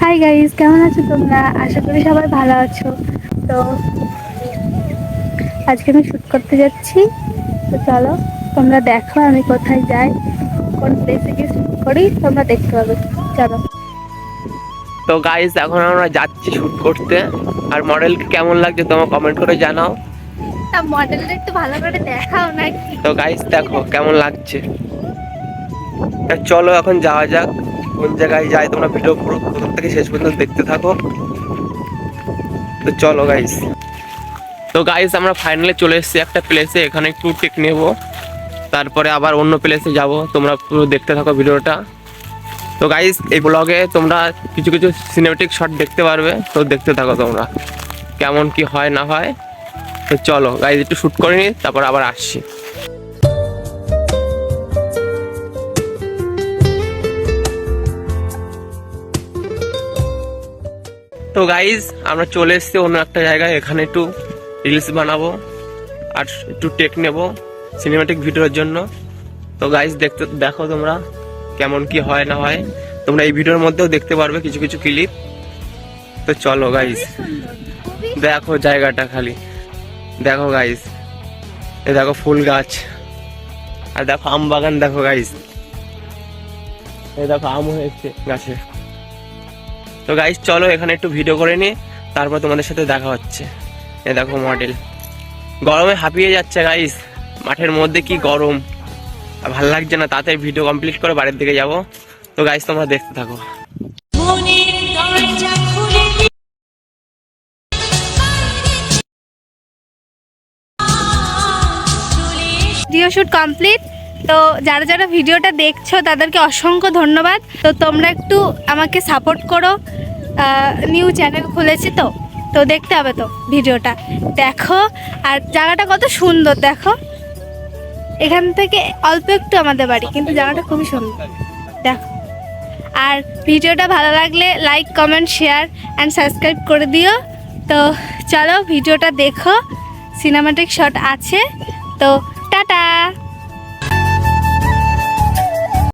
Hi guys কেমন আছো তোমরা? আশা করি সবাই ভালো আছো। তো আজকে আমি শ্যুট করতে যাচ্ছি। তো চলো তোমরা দেখো আমি কোথায় যাই কোন প্লেসে গিয়ে শ্যুট করি তোমরা দেখতে পাবে। চলো। তো গাইস এখন আমরা যাচ্ছি শুট করতে। আর মডেলকে কেমন লাগছে তোমার কমেন্ট করে জানাও। তা মডেলটা একটু ভালো করে দেখাও নাকি? তো গাইস দেখো কেমন লাগছে। তা চলো এখন যাওয়া যাক। কোন জায়গায় যাই তোমরা ভিডিও পুরো প্রথম থেকে শেষ পর্যন্ত দেখতে থাকো। তো চলো গাইস তো গাইস আমরা ফাইনালি চলে এসেছি একটা প্লেসে এখানে একটু টেক নেব। তারপরে আবার অন্য প্লেসে যাব। তোমরা পুরো দেখতে থাকো ভিডিওটা। তো গাইস এই ব্লগে তোমরা কিছু কিছু সিনেমেটিক শট দেখতে পারবে। তো, দেখতে থাকো তোমরা। কেমন কি হয়, না হয়। তো, চলো গাইস একটু শ্যুট করে তারপর আবার আসছি। তো গাইজ আমরা চলে এসেছি অন্য একটা জায়গায়। এখানে একটু রিলস বানাবো আর একটু টেক নেব সিনেমাটিক ভিডিওর জন্য। তো গাইজ দেখতে, দেখো তোমরা কেমন কি হয় না হয়। তোমরা এই ভিডিওর মধ্যেও দেখতে পারবে কিছু কিছু ক্লিপ তো চলো গাইজ দেখো জায়গাটা খালি। দেখো গাইজ এ দেখো ফুল গাছ। আর দেখো আম বাগান, দেখো গাইজ এ দেখো আম হয়েছে গাছে। তো গাইজ চলো এখানে একটু ভিডিও করে নি, তারপর তোমাদের সাথে দেখা হচ্ছে। এ দেখো মডেল গরমে হাঁপিয়ে যাচ্ছে গাইজ মাঠের মধ্যে কি গরম। ভালো লাগছে না, তাতে ভিডিও কমপ্লিট করে বাড়ির দিকে যাব। তো গাইজ তোমরা দেখতে থাকো। মনের দরজা খুলে দি- চলে এসো ভিডিও শ্যুট কমপ্লিট তো যারা যারা ভিডিওটা দেখছ, তাদেরকে অসংখ্য ধন্যবাদ। তো তোমরা একটু আমাকে সাপোর্ট করো। নিউ চ্যানেল খুলেছি তো তো দেখতে হবে তো ভিডিওটা। দেখো, আর জায়গাটা কত সুন্দর, দেখো। এখান থেকে অল্প একটু আমাদের বাড়ি, কিন্তু জায়গাটা খুবই সুন্দর। দেখো। আর ভিডিওটা ভালো লাগলে like comment share and subscribe করে দিও। তো চলো ভিডিওটা দেখো। সিনেমাটিক শট আছে। তো টাটা!